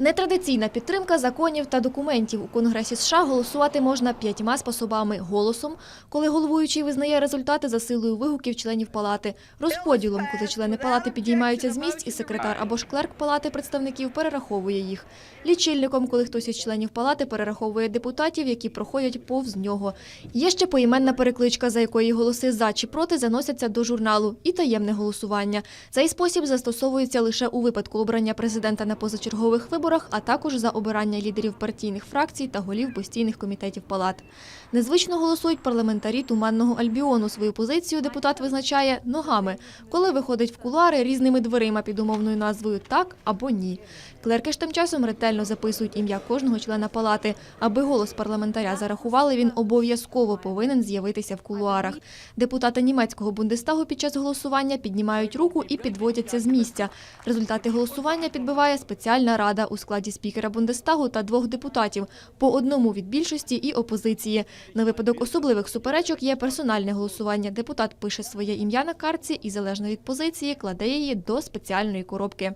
Нетрадиційна підтримка законів та документів. У Конгресі США голосувати можна п'ятьма способами: голосом, коли головуючий визнає результати за силою вигуків членів палати, розподілом, коли члени палати підіймаються з місць, і секретар або ж клерк палати представників перераховує їх, лічильником, коли хтось із членів палати перераховує депутатів, які проходять повз нього. Є ще поіменна перекличка, за якої голоси за чи проти заносяться до журналу, і таємне голосування. Цей спосіб застосовується лише у випадку обрання президента на позачергових виборах, а також за обирання лідерів партійних фракцій та голів постійних комітетів палат. Незвично голосують парламентарі Туманного Альбіону. Свою позицію депутат визначає ногами, коли виходить в кулуари різними дверима під умовною назвою «так» або «ні». Клерки ж тим часом ретельно записують ім'я кожного члена палати. Аби голос парламентаря зарахували, він обов'язково повинен з'явитися в кулуарах. Депутати німецького бундестагу під час голосування піднімають руку і підводяться з місця. Результати голосування підбиває спеціальна рада у складі спікера бундестагу та двох депутатів, по одному від більшості і опозиції. На випадок особливих суперечок є персональне голосування. Депутат пише своє ім'я на картці і залежно від позиції кладе її до спеціальної коробки.